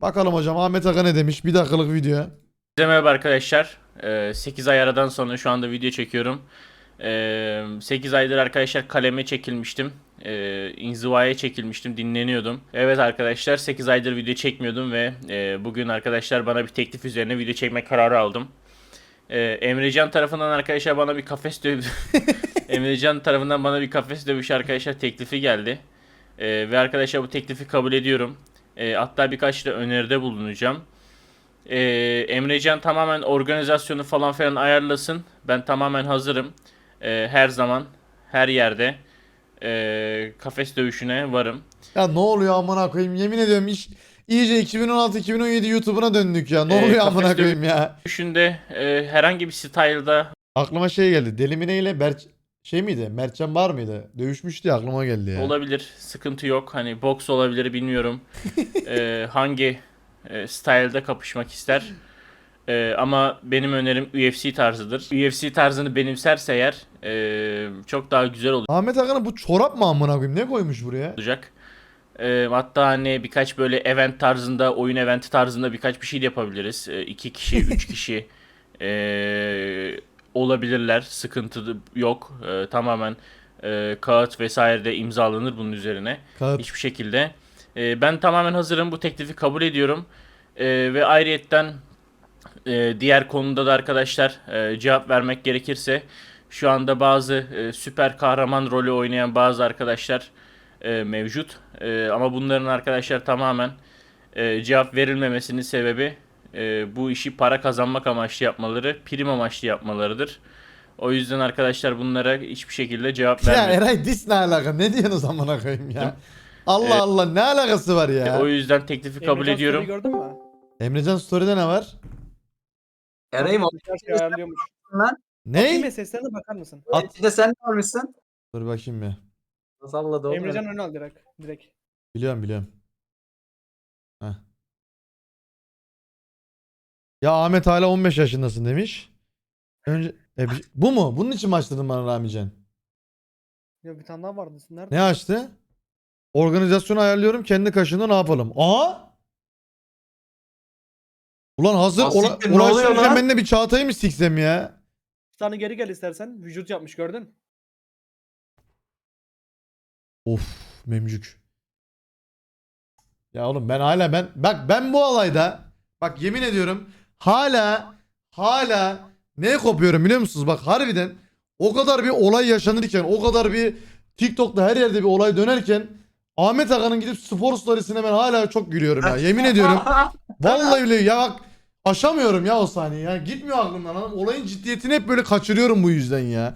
Bakalım hocam Ahmet Aga ne demiş? Bir dakikalık video. Herkese merhaba arkadaşlar. 8 ay aradan sonra şu anda video çekiyorum. 8 aydır arkadaşlar kaleme çekilmiştim. Ee, inzivaya çekilmiştim, dinleniyordum. Evet arkadaşlar 8 aydır video çekmiyordum ve e, bugün arkadaşlar bana bir teklif üzerine video çekme kararı aldım. Ee, Emrecan tarafından arkadaşlar bana bir kafes dövüşü Emrecan tarafından bana bir kafes dövüşü arkadaşlar teklifi geldi. Ee, ve arkadaşlar bu teklifi kabul ediyorum. Ee, hatta birkaç da öneride bulunacağım. Ee, Emrecan tamamen organizasyonu falan filan ayarlasın. Ben tamamen hazırım. Ee, her zaman, her yerde ee, kafes dövüşüne varım. Ya ne oluyor amına koyayım? Yemin ediyorum iş iyice 2016-2017 YouTube'una döndük ya. Ne Ee, oluyor amına koyayım ya? Dövüşünde ee, herhangi bir style'da Aklıma şey geldi. Delimine ile Berk şey miydi? Mertcan var mıydı? Dövüşmüştü ya aklıma geldi ya. olabilir, sıkıntı yok. Hani boks olabilir bilmiyorum. Ee, hangi ee, style'da kapışmak ister. Ee, ama benim önerim UFC tarzıdır. UFC tarzını benimserse eğer ee, çok daha güzel olur. Ahmet Aga'nın bu çorap mı amına koyayım? Ne koymuş buraya? olacak. Ee, hatta hani birkaç böyle event tarzında, oyun eventi tarzında birkaç bir şey de yapabiliriz. Ee, iki kişi, üç kişi ee, olabilirler. Sıkıntı yok. Ee, tamamen ee, kağıt vesaire de imzalanır bunun üzerine. Kağıt. Hiçbir şekilde. Ee, ben tamamen hazırım. Bu teklifi kabul ediyorum. Ee, ve ayrıyetten e, diğer konuda da arkadaşlar e, cevap vermek gerekirse şu anda bazı e, süper kahraman rolü oynayan bazı arkadaşlar e, mevcut. E, ama bunların arkadaşlar tamamen e, cevap verilmemesinin sebebi e, bu işi para kazanmak amaçlı yapmaları, prim amaçlı yapmalarıdır. O yüzden arkadaşlar bunlara hiçbir şekilde cevap Ya vermeyin. Eray dis ne alaka? Ne diyorsunuz amına koyayım ya? Allah Evet. Allah ne alakası var ya? O yüzden teklifi kabul Emrecan ediyorum. story gördün mü? Emrecan Story'de ne var? Eray'ım o Her şey ayarlıyormuş. Ne? Bakayım seslerine bakar mısın? At. Bir de sen ne varmışsın? Dur bakayım bir. Salladı oğlum. Emrecan ön al direkt. Direkt. Biliyorum biliyorum. Heh. Ya Ahmet hala 15 yaşındasın demiş. Önce e, bir- bu mu? Bunun için mi açtırdın bana Ramican? Ya bir tane daha vardı. Nerede? Ne açtı? Organizasyonu ayarlıyorum kendi kaşında ne yapalım? Aha! Ulan hazır Aa, ola, siktir, ne oluyor uğraştırırken lan? ben de bir Çağatay'ı mı siksem ya? Bir tane geri gel istersen. Vücut yapmış gördün. Of memcük. Ya oğlum ben hala ben bak ben bu olayda bak yemin ediyorum hala hala neye kopuyorum biliyor musunuz? Bak harbiden o kadar bir olay yaşanırken o kadar bir TikTok'ta her yerde bir olay dönerken Ahmet Aga'nın gidip spor storiesine ben hala çok gülüyorum ya. Yemin ediyorum. Vallahi bile ya bak aşamıyorum ya o sahneyi ya. Gitmiyor aklımdan. Olayın ciddiyetini hep böyle kaçırıyorum bu yüzden ya.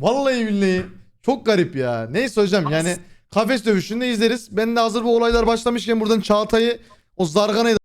Vallahi billahi çok garip ya. Neyse hocam yani kafes dövüşünde izleriz. Ben de hazır bu olaylar başlamışken buradan Çağatay'ı o zarganayı